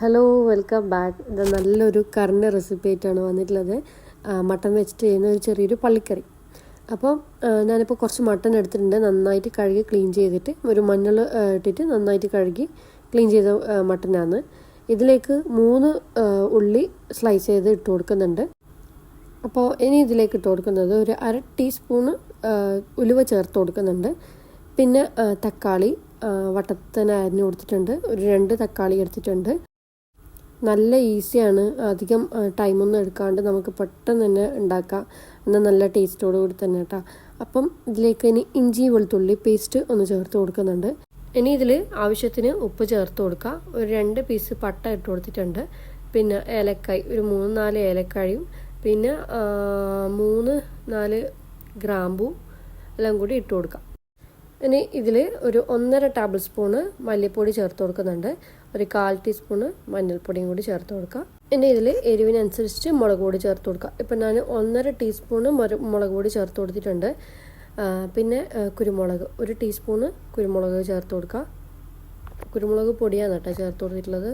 Hello welcome back ഇത് നല്ലൊരു കറിന്റെ recipe ആയിട്ടാണ് വന്നിട്ടുള്ളത്. മട്ടൺ വെച്ചിട്ട് ചെയ്യുന്ന ഒരു ചെറിയൊരു പള്ളിക്കറി. അപ്പോൾ ഞാനിപ്പോൾ കുറച്ച് മട്ടൺ എടുത്തിട്ടുണ്ട്. നന്നായിട്ട് കഴുകി ക്ലീൻ ചെയ്തിട്ട് ഒരു മഞ്ഞൾ ഇട്ടിട്ട് നന്നായിട്ട് കഴുകി ക്ലീൻ ചെയ്ത മട്ടനാണ്. ഇതിലേക്ക് മൂന്ന് ഉള്ളി സ്ലൈസ് ചെയ്ത് ഇട്ട് കൊടുക്കുന്നുണ്ട്. അപ്പോൾ ഇനി ഇതിലേക്ക് ഇട്ട് കൊടുക്കുന്നത് ഒരു അര ടീസ്പൂണ് ഉലുവ ചേർത്ത് കൊടുക്കുന്നുണ്ട്. പിന്നെ തക്കാളി വട്ടത്തിന് അരിഞ്ഞു കൊടുത്തിട്ടുണ്ട്. ഒരു രണ്ട് തക്കാളി എടുത്തിട്ടുണ്ട്. നല്ല ഈസിയാണ് അധികം ടൈമൊന്നും എടുക്കാണ്ട് നമുക്ക് പെട്ടെന്ന് തന്നെ ഉണ്ടാക്കാം. എന്നാൽ നല്ല ടേസ്റ്റോട് കൂടി തന്നെ കേട്ടോ അപ്പം ഇതിലേക്ക് ഇനി ഇഞ്ചി വെളുത്തുള്ളി പേസ്റ്റ് ഒന്ന് ചേർത്ത് കൊടുക്കുന്നുണ്ട്. ഇനി ഇതിൽ ആവശ്യത്തിന് ഉപ്പ് ചേർത്ത് കൊടുക്കുക ഒരു രണ്ട് പീസ് പട്ട ഇട്ട് കൊടുത്തിട്ടുണ്ട്. പിന്നെ ഏലക്കായ് ഒരു മൂന്ന് നാല് ഏലക്കായും പിന്നെ മൂന്ന് നാല് ഗ്രാമ്പു എല്ലാം കൂടി ഇട്ട് കൊടുക്കാം. ഇനി ഇതിൽ ഒരു ഒന്നര ടേബിൾ സ്പൂണ് മല്ലിപ്പൊടി ചേർത്ത് കൊടുക്കുന്നുണ്ട്. ഒരു കാൽ ടീസ്പൂണ് മഞ്ഞൾപ്പൊടിയും കൂടി ചേർത്ത് കൊടുക്കുക ഇനി ഇതിൽ എരിവിനനുസരിച്ച് മുളക് പൊടി ചേർത്ത് കൊടുക്കുക ഇപ്പം ഞാൻ ഒന്നര ടീസ്പൂണ് മുളക് പൊടി ചേർത്ത് കൊടുത്തിട്ടുണ്ട്. പിന്നെ കുരുമുളക് ഒരു ടീസ്പൂണ് കുരുമുളക് ചേർത്ത് കൊടുക്കുക കുരുമുളക് പൊടിയാണ് കേട്ടോ ചേർത്ത് കൊടുത്തിട്ടുള്ളത്.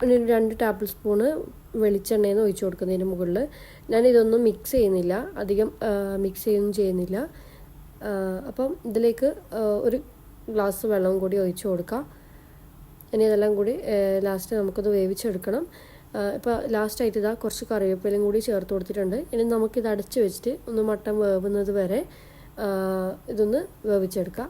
പിന്നെ രണ്ട് ടേബിൾ സ്പൂണ് വെളിച്ചെണ്ണയിൽ ഒഴിച്ചു കൊടുക്കുന്നതിന് മുകളിൽ ഞാൻ ഇതൊന്നും മിക്സ് ചെയ്യുന്നില്ല. അധികം മിക്സ് ചെയ്യുകയൊന്നും ചെയ്യുന്നില്ല. അപ്പം ഇതിലേക്ക് ഒരു ഗ്ലാസ് വെള്ളം കൂടി ഒഴിച്ചു കൊടുക്കാം. ഇനി ഇതെല്ലാം കൂടി ലാസ്റ്റ് നമുക്കത് വേവിച്ചെടുക്കണം. ഇപ്പോൾ ലാസ്റ്റായിട്ട് ഇതാ കുറച്ച് കറിവേപ്പിലയും കൂടി ചേർത്ത് കൊടുത്തിട്ടുണ്ട്. ഇനി നമുക്കിത് അടച്ച് വെച്ചിട്ട് ഒന്ന് മട്ടൻ വേവുന്നത് വരെ ഇതൊന്ന് വേവിച്ചെടുക്കാം.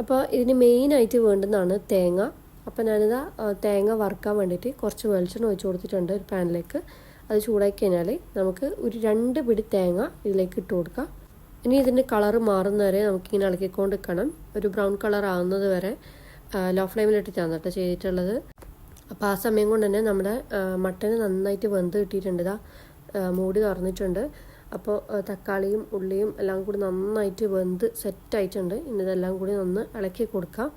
അപ്പോൾ ഇതിന് മെയിനായിട്ട് വേണ്ടുന്നതാണ് തേങ്ങ. അപ്പോൾ ഞാനിതാ തേങ്ങ വറുക്കാൻ വേണ്ടിയിട്ട് കുറച്ച് വെളിച്ചെണ്ണ ഒഴിച്ച് കൊടുത്തിട്ടുണ്ട് ഒരു പാനിലേക്ക്. അത് ചൂടാക്കി കഴിഞ്ഞാൽ നമുക്ക് ഒരു രണ്ട് പിടി തേങ്ങ ഇതിലേക്ക് ഇട്ട് കൊടുക്കാം. ഇനി ഇതിന്റെ കളറ് മാറുന്ന വരെ നമുക്കിങ്ങനെ ഇളക്കിക്കൊണ്ട് നിൽക്കണം ഒരു ബ്രൗൺ കളർ ആവുന്നത് വരെ ലോ ഫ്ലെയിമിലിട്ടിട്ടാണ് കേട്ടോ ചെയ്തിട്ടുള്ളത്. അപ്പോൾ ആ സമയം കൊണ്ട് തന്നെ നമ്മുടെ മട്ടന് നന്നായിട്ട് വെന്ത് കിട്ടിയിട്ടുണ്ട്. ഇതാ മൂടി തുറന്നിട്ടുണ്ട്. അപ്പോൾ തക്കാളിയും ഉള്ളിയും എല്ലാം കൂടി നന്നായിട്ട് വെന്ത് സെറ്റായിട്ടുണ്ട് ഇനി ഇതെല്ലാം കൂടി ഒന്ന് ഇളക്കി കൊടുക്കാം.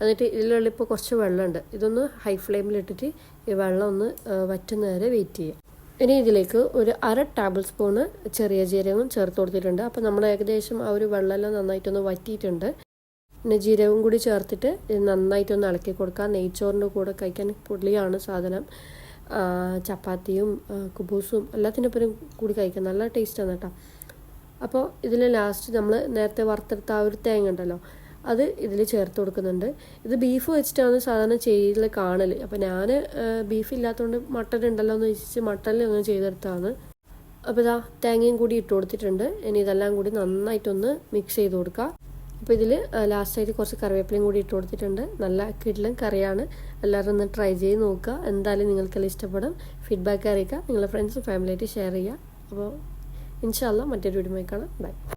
എന്നിട്ട് ഇതിലുള്ള ഇപ്പോൾ കുറച്ച് വെള്ളമുണ്ട്. ഇതൊന്ന് ഹൈ ഫ്ലെയിമിലിട്ടിട്ട് ഈ വെള്ളം ഒന്ന് വറ്റുന്നവരെ വറ്റുന്ന വരെ വെയിറ്റ് ചെയ്യാം. ഇനി ഇതിലേക്ക് ഒരു അര ടേബിൾ സ്പൂണ് ചെറിയ ജീരകവും ചേർത്ത് കൊടുത്തിട്ടുണ്ട്. അപ്പോൾ നമ്മൾ ഏകദേശം ആ ഒരു വെള്ളമെല്ലാം നന്നായിട്ടൊന്ന് വറ്റിയിട്ടുണ്ട്. പിന്നെ ജീരകവും കൂടി ചേർത്തിട്ട് നന്നായിട്ടൊന്ന് ഇളക്കി കൊടുക്കുക നെയ്ച്ചോറിന്റെ കൂടെ കഴിക്കാൻ പുള്ളിയാണ് സാധനം. ചപ്പാത്തിയും കുബൂസും കുബൂസും എല്ലാത്തിനൊപ്പം കൂടി കഴിക്കാൻ നല്ല ടേസ്റ്റാണ് കേട്ടോ. അപ്പോൾ ഇതിൽ ലാസ്റ്റ് നമ്മൾ നേരത്തെ വറുത്തെടുത്ത ആ ഒരു തേങ്ങ ഉണ്ടല്ലോ. അത് ഇതിൽ ചേർത്ത് കൊടുക്കുന്നുണ്ട്. ഇത് ബീഫ് വെച്ചിട്ടാണ് സാധാരണ ചെയ്യൽ കാണൽ അപ്പോൾ ഞാൻ ബീഫ് ഇല്ലാത്തതുകൊണ്ട് മട്ടൻ ഉണ്ടല്ലോ എന്ന് വെച്ചിട്ട് മട്ടനിൽ ഒന്ന് ചെയ്തെടുത്താണ് അപ്പോൾ ഇതാ തേങ്ങയും കൂടി ഇട്ട് കൊടുത്തിട്ടുണ്ട്. ഇനി ഇതെല്ലാം കൂടി നന്നായിട്ടൊന്ന് മിക്സ് ചെയ്ത് കൊടുക്കുക അപ്പോൾ ഇതിൽ ലാസ്റ്റായിട്ട് കുറച്ച് കറിവേപ്പിലയും കൂടി ഇട്ട് കൊടുത്തിട്ടുണ്ട്. നല്ല കിടിലൻ കറിയാണ്. എല്ലാവരും ഒന്ന് ട്രൈ ചെയ്ത് നോക്കുക. എന്തായാലും നിങ്ങൾക്കെല്ലാം ഇഷ്ടപ്പെടും. ഫീഡ്ബാക്ക് അറിയിക്കുക. നിങ്ങളുടെ ഫ്രണ്ട്സും ഫാമിലിയായിട്ട് ഷെയർ ചെയ്യുക. അപ്പോൾ ഇൻഷാല്ല മറ്റൊരു വീഡിയോ കാണാം. ബൈ